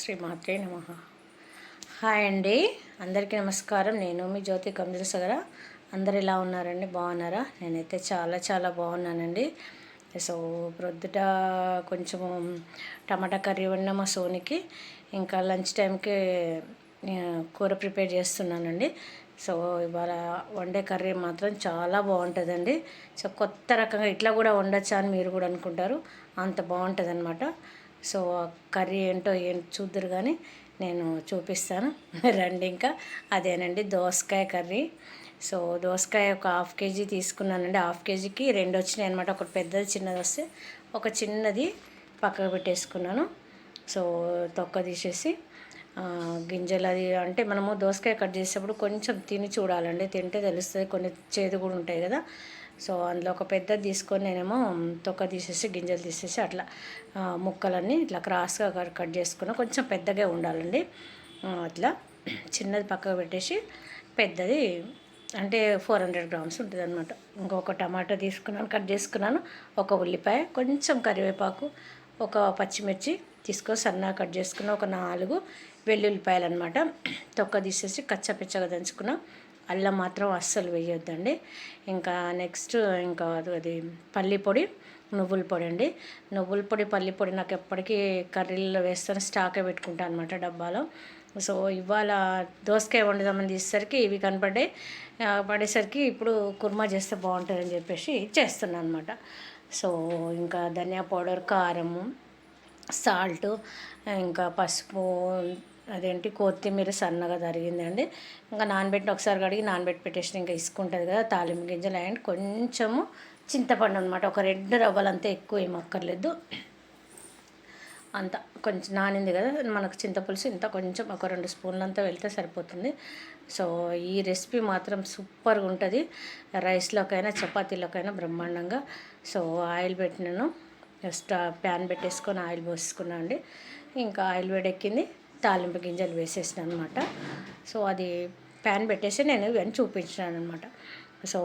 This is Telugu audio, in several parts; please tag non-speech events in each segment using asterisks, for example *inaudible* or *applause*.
శ్రీ మాత్రే నమ. హాయ్ అండి. అందరికీ నమస్కారం. నేను మీ జ్యోతి కంజల అందరు ఎలా ఉన్నారండి? బాగున్నారా? నేనైతే చాలా చాలా బాగున్నానండి. సో ప్రొద్దుట కొంచెము టమాటా కర్రీ వండిన మా సోనికి. ఇంకా లంచ్ టైంకి కూర ప్రిపేర్ చేస్తున్నానండి. సో ఇవాళ వండే కర్రీ మాత్రం చాలా బాగుంటుందండి. సో కొత్త రకంగా ఇట్లా కూడా వండొచ్చా అని మీరు కూడా అనుకుంటారు. అంత బాగుంటుంది అనమాట సో కర్రీ ఏంటో ఏం చూద్దరు కానీ నేను చూపిస్తాను. *laughs* రండి ఇంకా. అదేనండి దోసకాయ కర్రీ. సో దోసకాయ ఒక హాఫ్ కేజీ తీసుకున్నానండి. హాఫ్ కేజీకి రెండు వచ్చినాయి అనమాట ఒకటి పెద్దది చిన్నది వస్తే ఒక చిన్నది పక్కకు పెట్టేసుకున్నాను. సో తొక్క తీసేసి గింజలు అది అంటే మనము దోసకాయ కట్ చేసేటప్పుడు కొంచెం తిని చూడాలండి. తింటే తెలుస్తుంది. కొన్ని చేదు కూడా ఉంటాయి కదా. సో అందులో ఒక పెద్దది తీసుకొని నేనేమో తొక్క తీసేసి గింజలు తీసేసి అట్లా ముక్కలన్నీ ఇట్లా క్రాస్గా కట్ చేసుకున్నా. కొంచెం పెద్దగా ఉండాలండి. అట్లా చిన్నది పక్కకు పెట్టేసి పెద్దది అంటే ఫోర్ హండ్రెడ్ గ్రామ్స్ ఉంటుంది అనమాట ఇంకొక టమాటా తీసుకున్నాను కట్ చేసుకున్నాను. ఒక ఉల్లిపాయ కొంచెం కరివేపాకు ఒక పచ్చిమిర్చి తీసుకొని సన్నగా కట్ చేసుకున్న. ఒక నాలుగు వెల్లుల్లిపాయలు అనమాట తొక్క తీసేసి కచ్చపిచ్చగా దంచుకున్నాను అల్లం మాత్రం అస్సలు వేయొద్దండి. ఇంకా నెక్స్ట్ ఇంకా అది పల్లి పొడి నువ్వుల పొడి అండి. నువ్వుల పొడి పల్లి పొడి నాకు ఎప్పటికీ కర్రీల్లో వేస్తాను స్టాకే పెట్టుకుంటాను అనమాట డబ్బాలో. సో ఇవాళ దోసకాయ వండుదామని తీసేసరికి ఇవి కనపడ్డాయి. పడేసరికి ఇప్పుడు కుర్మా చేస్తే బాగుంటుందని చెప్పేసి చేస్తున్నాను అనమాట సో ఇంకా ధనియా పౌడర్ కారము సాల్ట్ ఇంకా పసుపు అదేంటి కొత్తిమీర సన్నగా తరిగిందండి ఇంకా నానబెట్టిన ఒకసారి కడిగి నానబెట్టి పెట్టేసిన ఇంకా ఇసుకుంటుంది కదా తాలింపు గింజలు అండ్ కొంచెము చింతపండు అనమాట ఒక రెండు రవ్వలంతా ఎక్కువ ఏం అక్కర్లేదు. అంత కొంచెం నానింది కదా మనకు చింతపులుసు ఇంత కొంచెం ఒక రెండు స్పూన్లు అంతా వెళ్తే సరిపోతుంది. సో ఈ రెసిపీ మాత్రం సూపర్గా ఉంటుంది. రైస్లోకైనా చపాతీలోకైనా బ్రహ్మాండంగా. సో ఆయిల్ పెట్టినాను. జస్ట్ ప్యాన్ పెట్టేసుకొని ఆయిల్ పోసుకున్నాను అండి. ఇంకా ఆయిల్ వేడెక్కింది. తాలింపు గింజలు వేసేసిన అనమాట సో అది ప్యాన్ పెట్టేసి నేను ఇవన్నీ చూపించినాను అనమాట సో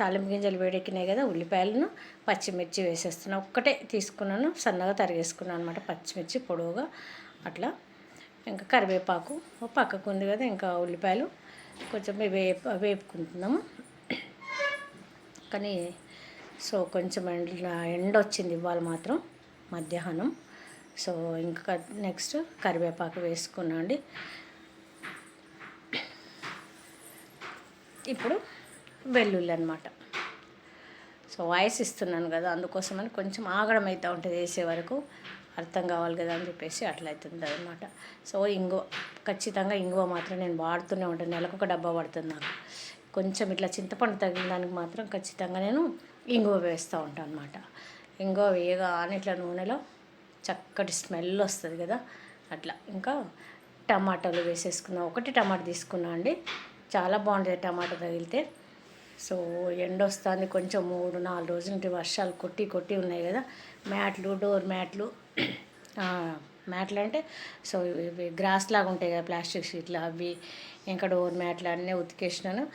తాలింపు గింజలు వేడెక్కినాయి కదా ఉల్లిపాయలను పచ్చిమిర్చి వేసేస్తున్నా. ఒక్కటే తీసుకున్నాను సన్నగా తరిగేసుకున్నాను అనమాట పచ్చిమిర్చి పొడవుగా అట్లా. ఇంకా కరివేపాకు పక్కకు ఉంది కదా ఇంకా ఉల్లిపాయలు. కొంచెం వేపు వేపుకుంటున్నాము. కానీ సో కొంచెం ఎండ ఎండ వచ్చింది ఇవాళ మాత్రం మధ్యాహ్నం. సో ఇంకా నెక్స్ట్ కరివేపాకు వేసుకున్నా అండి. ఇప్పుడు వెల్లుల్లి అనమాట సో వాయిస్ ఇస్తున్నాను కదా అందుకోసమని కొంచెం ఆగడం అవుతూ ఉంటుంది వేసే వరకు. అర్థం కావాలి కదా అని చెప్పేసి అట్లా అవుతుంది అనమాట సో ఇంగువ ఖచ్చితంగా ఇంగువ మాత్రం నేను వాడుతూనే ఉంటాను. నెలకు ఒక డబ్బా పడుతుంది నాకు. కొంచెం ఇట్లా చింతపండు తగిన దానికి మాత్రం ఖచ్చితంగా నేను ఇంగువ వేస్తూ ఉంటాను అనమాట ఇంగువ వేయగానే ఇట్లా నూనెలో చక్కటి స్మెల్ వస్తుంది కదా. అట్లా. ఇంకా టమాటాలు వేసేసుకున్నా. ఒకటి టమాటా తీసుకున్నా అండి. చాలా బాగుంటుంది టమాటా తగిలితే. సో ఎండ వస్తుంది కొంచెం మూడు నాలుగు రోజుల నుండి వర్షాలు కొట్టి కొట్టి ఉన్నాయి కదా. మ్యాట్లు డోర్ మ్యాట్లు. మ్యాట్లు అంటే సో ఇవి గ్రాస్ లాగా ఉంటాయి కదా ప్లాస్టిక్ షీట్లు అవి. ఇంకా డోర్ మ్యాట్లు అన్నీ ఉతికేసినాను.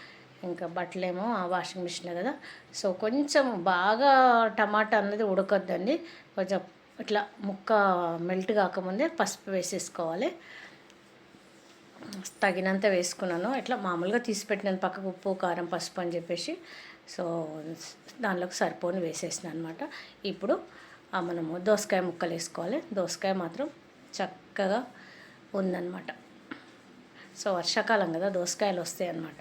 ఇంకా బట్టలేమో వాషింగ్ మిషన్లో కదా. సో కొంచెం బాగా టమాటా అన్నది ఉడకొద్దండి. కొంచెం ఇట్లా ముక్క మెల్ట్ కాకముందే పసుపు వేసేసుకోవాలి. తగినంత వేసుకున్నాను. ఇట్లా మామూలుగా తీసి పెట్టినాను. పక్కకు ఉప్పు కారం పసుపు అని చెప్పేసి. సో దానిలోకి సరిపోని వేసేసిన అనమాట ఇప్పుడు మనము దోసకాయ ముక్కలు వేసుకోవాలి. దోసకాయ మాత్రం చక్కగా ఉందన్నమాట. సో వర్షాకాలం కదా దోసకాయలు వస్తాయి అన్నమాట.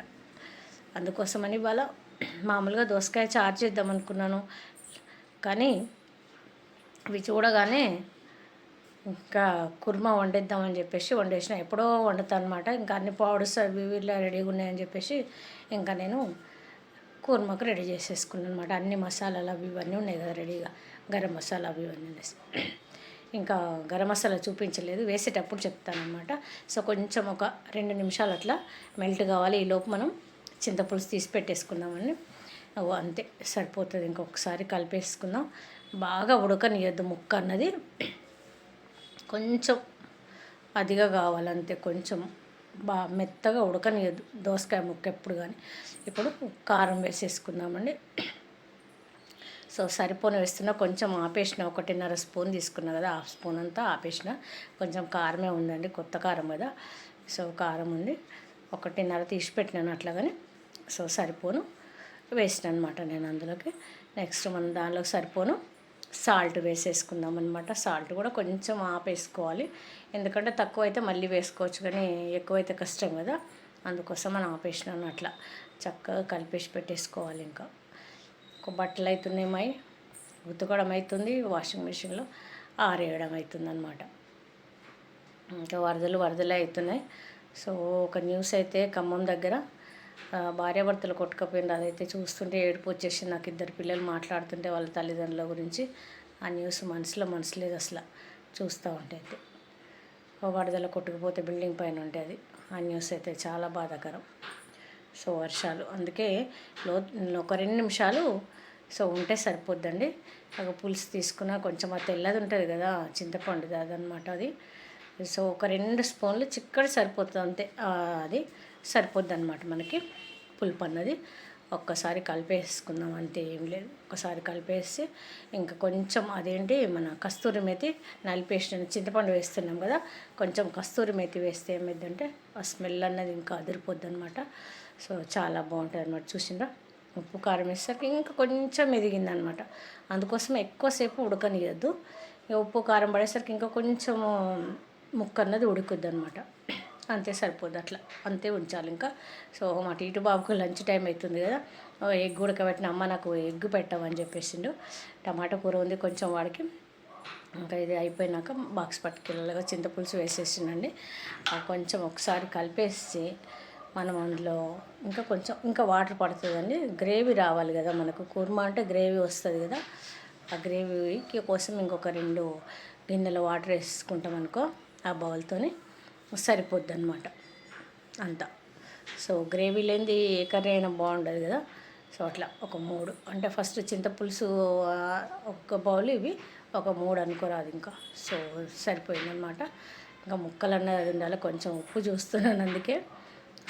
అందుకోసమని ఇవాళ మామూలుగా దోసకాయ చార్జ్ చేద్దాం అనుకున్నాను కానీ ఇవి చూడగానే ఇంకా కుర్మా వండేద్దామని చెప్పేసి వండేసిన. ఎప్పుడో వండుతాను అనమాట ఇంకా అన్ని పౌడర్స్ అవి ఇలా రెడీగా ఉన్నాయని చెప్పేసి ఇంకా నేను కుర్మాకు రెడీ చేసేసుకున్నాను అనమాట అన్ని మసాలాలు అవి ఇవన్నీ ఉన్నాయి కదా రెడీగా. గరం మసాలా అవి ఇవన్నీ ఇంకా గరం మసాలా చూపించలేదు. వేసేటప్పుడు చెప్తానమాట. సో కొంచెం ఒక రెండు నిమిషాలు అట్లా మెల్ట్ కావాలి. ఈలోపు మనం చింతపులుసు తీసి పెట్టేసుకుందామని. అంతే. సరిపోతుంది. ఇంకొకసారి కలిపేసుకుందాం. బాగా ఉడకనియద్దు ముక్క అన్నది కొంచెం అదిగా కావాలంతే కొంచెం బాగా మెత్తగా ఉడకనియద్దు దోసకాయ ముక్క ఎప్పుడు కానీ ఇప్పుడు కారం వేసేసుకుందామండి. సో సరిపోను వేస్తున్నా కొంచెం ఆపేసిన ఒకటిన్నర స్పూన్ తీసుకున్నా కదా హాఫ్ స్పూన్ అంతా ఆపేసిన. కొంచెం కారమే ఉందండి కొత్త కారం కదా. సో కారం ఉంది. ఒకటిన్నర తీసి పెట్టినాను అట్లాగని. సో సరిపోను. వేసిన అనమాట నేను అందులోకి. నెక్స్ట్ మనం దానిలోకి సరిపోను. సాల్ట్ వేసేసుకుందాం అనమాట సాల్ట్ కూడా కొంచెం ఆపేసుకోవాలి. ఎందుకంటే తక్కువ అయితే మళ్ళీ వేసుకోవచ్చు కానీ ఎక్కువైతే కష్టం కదా. అందుకోసం మనం ఆపేసినాను అట్లా. చక్కగా కలిపేసి పెట్టేసుకోవాలి ఇంకా. ఒక బట్టలు అవుతున్నాయి మై. ఉతకడం అవుతుంది వాషింగ్ మిషన్లో. ఆరేయడం అవుతుంది అనమాట ఇంకా వరదలు వరదలే అవుతున్నాయి సో ఒక న్యూస్ అయితే ఖమ్మం దగ్గర. భార్యాభర్తలు కొట్టుకపోయింది అదైతే చూస్తుంటే ఏడుపు వచ్చేసి నాకు ఇద్దరు పిల్లలు మాట్లాడుతుంటే వాళ్ళ తల్లిదండ్రుల గురించి ఆ న్యూస్ మనసులో మనసు లేదు అసలు. చూస్తూ ఉంటే అయితే. వరదల కొట్టుకుపోతే బిల్డింగ్ పైన ఉండేది. ఆ న్యూస్ అయితే చాలా బాధాకరం. సో వర్షాలు. అందుకే లో ఒక రెండు నిమిషాలు సో ఉంటే సరిపోద్దండి. ఒక పులుసు తీసుకున్న కొంచెం ఆ తెల్లది ఉంటుంది కదా చింతపండు అదనమాట అది. సో ఒక రెండు స్పూన్లు చిక్కడి సరిపోతుంది అంతే. అది. సరిపోద్ది అనమాట మనకి పులుపు అన్నది ఒక్కసారి కలిపేసుకుందాం అంతే ఏం లేదు. ఒకసారి కలిపేసి ఇంకా కొంచెం అదేంటి మన కస్తూరి మేతి నలిపేసిన చింతపండు వేస్తున్నాం కదా కొంచెం కస్తూరి మేతి వేస్తే ఏమైందంటే ఆ స్మెల్ అన్నది ఇంకా అదిరిపోద్ది అనమాట సో చాలా బాగుంటుంది అనమాట చూసిందా ఉప్పు కారం వేసేసరికి ఇంకా కొంచెం ఎదిగిందనమాట అందుకోసం ఎక్కువసేపు ఉడకనియద్దు. ఉప్పు కారం పడేసరికి ఇంకా కొంచెము ముక్క అన్నది ఉడుకుద్ది అనమాట అంతే సరిపోద్ది అట్లా. అంతే ఉంచాలి ఇంకా. సో మా టీటు బాబుకు లంచ్ టైం అవుతుంది కదా. ఎగ్ ఉడకబెట్టిన అమ్మ నాకు ఎగ్ పెట్టమని చెప్పేసిండు. టమాటా కూర ఉంది కొంచెం వాడికి. ఇంకా ఇది అయిపోయినాక బాక్స్ పట్టుకెళ్ళగా చింతపులుసు వేసేసిండండి. ఆ కొంచెం ఒకసారి కలిపేసి మనం అందులో ఇంకా కొంచెం ఇంకా వాటర్ పడుతుందండి. గ్రేవీ రావాలి కదా మనకు. కుర్మా అంటే గ్రేవీ వస్తుంది కదా. ఆ గ్రేవీకి కోసం ఇంకొక రెండు గిన్నెల వాటర్ వేసుకుంటాం అనుకో ఆ బౌల్తోని. సరిపోద్ది అనమాట అంతా. సో గ్రేవీ లేనిది ఏ కర్రీ అయినా బాగుండదు కదా. సో అట్లా ఒక మూడు. అంటే ఫస్ట్ చింతపులుసు ఒక బౌల్ ఇవి ఒక మూడు అనుకోరాదు ఇంకా. సో సరిపోయిందనమాట ఇంకా ముక్కలు అన్నది ఉండాలి. కొంచెం ఉప్పు చూస్తున్నాను అందుకే.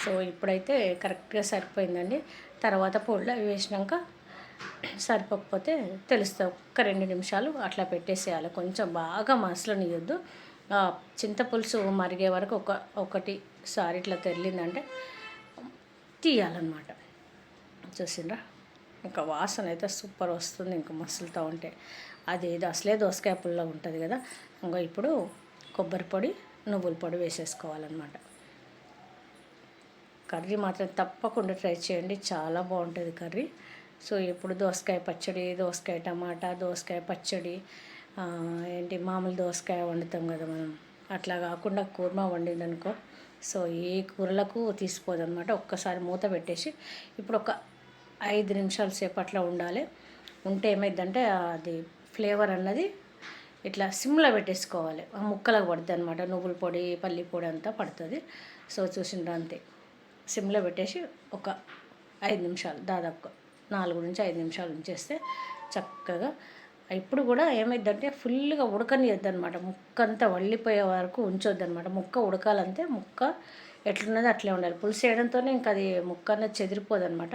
సో ఇప్పుడైతే కరెక్ట్గా సరిపోయిందండి. తర్వాత పొడిలో వేసినాక సరిపోకపోతే తెలుస్తుంది ఒక్క రెండు నిమిషాలు అట్లా పెట్టేసేయాలి. కొంచెం బాగా మసలనియొద్దు. ఆ చింతపులుసు మరిగే వరకు ఒక ఒకటి సారి ఇట్లా తెరిలిందంటే తీయాలన్నమాట. చూసిండ్రా? ఇంకా వాసన అయితే సూపర్ వస్తుంది ఇంకా మసులుతూ ఉంటే. అది ఇది అసలే దోసకాయ పుల్ల ఉంటుంది కదా. ఇంకా ఇప్పుడు కొబ్బరి పొడి నువ్వుల పొడి వేసేసుకోవాలన్నమాట. కర్రీ మాత్రం తప్పకుండా ట్రై చేయండి చాలా బాగుంటుంది కర్రీ. సో ఇప్పుడు దోసకాయ పచ్చడి దోసకాయ టమాటా దోసకాయ పచ్చడి ఏంటి మామూలు దోసకాయ వండుతాం కదా మనం. అట్లా కాకుండా కూర్మా వండిందనుకో. సో ఏ కూరలకు తీసిపోదు అనమాట ఒక్కసారి మూత పెట్టేసి ఇప్పుడు ఒక ఐదు నిమిషాల సేపు అట్లా ఉండాలి. ఉంటే ఏమైందంటే అది ఫ్లేవర్ అన్నది ఇట్లా సిమ్లో పెట్టేసుకోవాలి. ఆ ముక్కలకు పడుతుంది అనమాట నువ్వుల పొడి పల్లి పొడి అంతా పడుతుంది. సో చూసిండ్రు అంతే. సిమ్లో పెట్టేసి ఒక ఐదు నిమిషాలు దాదాపుగా నాలుగు నుంచి ఐదు నిమిషాలు ఉంచేస్తే చక్కగా ఇప్పుడు కూడా ఏమైందంటే ఫుల్గా ఉడకనియద్దు అనమాట ముక్క అంతా వల్లిపోయే వరకు ఉంచొద్దు అనమాట ముక్క ఉడకాలంటే ముక్క ఎట్లున్నది అట్లే ఉండాలి. పులుసు వేయడంతోనే ఇంకా అది ముక్క అన్నది చెదిరిపోదు అనమాట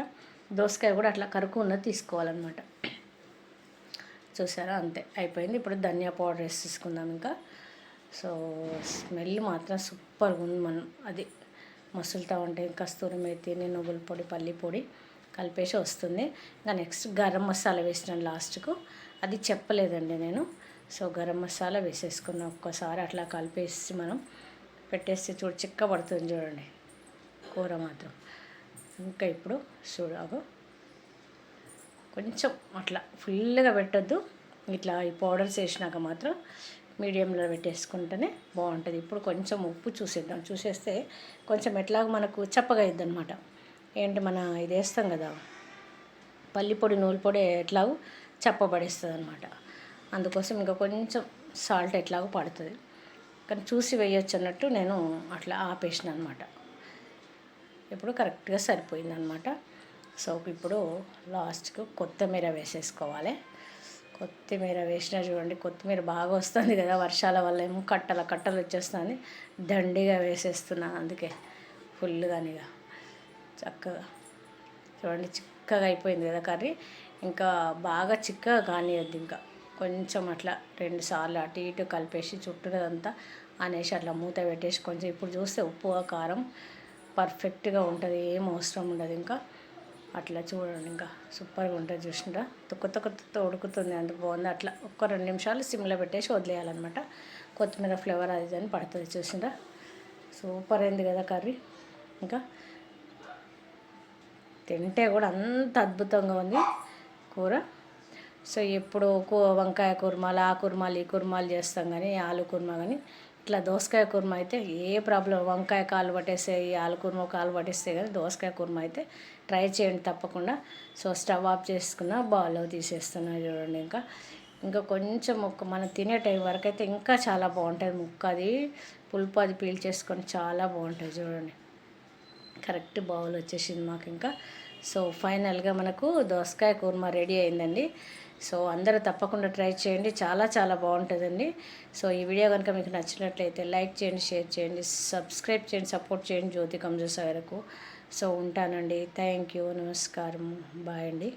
దోసకాయ కూడా అట్లా కరుకు ఉన్నది తీసుకోవాలన్నమాట. చూసారా? అంతే. అయిపోయింది. ఇప్పుడు ధనియా పౌడర్ వేసి తీసుకుందాం ఇంకా. సో స్మెల్ మాత్రం సూపర్గా ఉంది మనం. అది మసులుతూ ఉంటే కస్తూరి మేతిని నువ్వుల పొడి పల్లి పొడి కలిపేసి వస్తుంది. ఇంకా నెక్స్ట్ గరం మసాలా వేసినాను లాస్ట్కు. అది చెప్పలేదండి నేను. సో గరం మసాలా వేసేసుకున్నాం ఒక్కసారి అట్లా కలిపేసి మనం పెట్టేసి చూడు చిక్క పడుతుంది చూడండి. కూర మాత్రం. ఇంకా ఇప్పుడు చూడాగు కొంచెం అట్లా ఫుల్గా పెట్టద్దు. ఇట్లా ఈ పౌడర్స్ వేసినాక మాత్రం మీడియంలో పెట్టేసుకుంటేనే బాగుంటుంది. ఇప్పుడు కొంచెం ఉప్పు చూసేద్దాం. చూసేస్తే కొంచెం ఎట్లాగో మనకు చప్పగా అయింది అనమాట ఏంటి మన ఇది వేస్తాం కదా? పల్లి పొడి పొడి ఎట్లాగూ చెప్పబడిస్తుంది అనమాట అందుకోసం ఇంకా కొంచెం సాల్ట్ ఎట్లాగో పడుతుంది. కానీ చూసి వేయొచ్చు అన్నట్టు నేను అట్లా ఆపేసిన అనమాట ఇప్పుడు కరెక్ట్గా సరిపోయింది అనమాట సో ఇప్పుడు లాస్ట్కు కొత్తిమీర వేసేసుకోవాలి. కొత్తిమీర వేసినా చూడండి కొత్తిమీర బాగా వస్తుంది కదా వర్షాల వల్ల ఏమో కట్టల కట్టలు వచ్చేస్తుంది. దండిగా వేసేస్తున్నాను అందుకే ఫుల్గానిగా చక్కగా చూడండి చిక్కగా అయిపోయింది కదా కర్రీ. ఇంకా బాగా చిక్కగా కానియద్దు ఇంకా. కొంచెం అట్లా రెండు సార్లు అటు ఇటు కలిపేసి చుట్టూదంతా అనేసి అట్లా మూత పెట్టేసి కొంచెం ఇప్పుడు చూస్తే ఉప్పు కారం పర్ఫెక్ట్గా ఉంటుంది. ఏం అవసరం ఉండదు ఇంకా. అట్లా చూడండి ఇంకా. సూపర్గా ఉంటుంది చూసిండ్ర తొక్క తొక్క కొత్త ఉడుకుతుంది అంత బాగుంది. అట్లా ఒక్క రెండు నిమిషాలు సిమ్లో పెట్టేసి వదిలేయాలన్నమాట. కొత్తిమీర ఫ్లేవర్ అది అని పడుతుంది చూసినరా? సూపర్ అయింది కదా కర్రీ. ఇంకా తింటే కూడా అంత అద్భుతంగా ఉంది. కూర. సో ఎప్పుడు వంకాయ కుర్మాలు ఆ కుర్మాలు ఈ కుర్మాలు చేస్తాం కానీ ఆలు కుర్మా కానీ ఇట్లా దోసకాయ కుర్మా అయితే ఏ ప్రాబ్లం వంకాయ కాలు పట్టేస్తాయి ఆలు కుర్మ కాలు పట్టేస్తాయి కానీ దోసకాయ కుర్మ అయితే ట్రై చేయండి తప్పకుండా. సో స్టవ్ ఆఫ్ చేసుకున్న బాల్లో తీసేస్తున్నా చూడండి ఇంకా. ఇంకా కొంచెం ముక్క మనం తినే టైం వరకు అయితే ఇంకా చాలా బాగుంటుంది ముక్క అది. పులుపు అది పీల్చేసుకొని చాలా బాగుంటుంది చూడండి. కరెక్ట్ బౌల్ వచ్చేసింది మాకు ఇంకా. సో ఫైనల్గా మనకు దోసకాయ కూర్మ రెడీ అయిందండి. సో అందరూ తప్పకుండా ట్రై చేయండి. చాలా చాలా బాగుంటుందండి. సో ఈ వీడియో కనుక మీకు నచ్చినట్లయితే లైక్ చేయండి షేర్ చేయండి సబ్స్క్రైబ్ చేయండి సపోర్ట్ చేయండి జ్యోతి కంజూస్ వరకు సో ఉంటానండి. Thank you. నమస్కారం. బాయ్ అండి.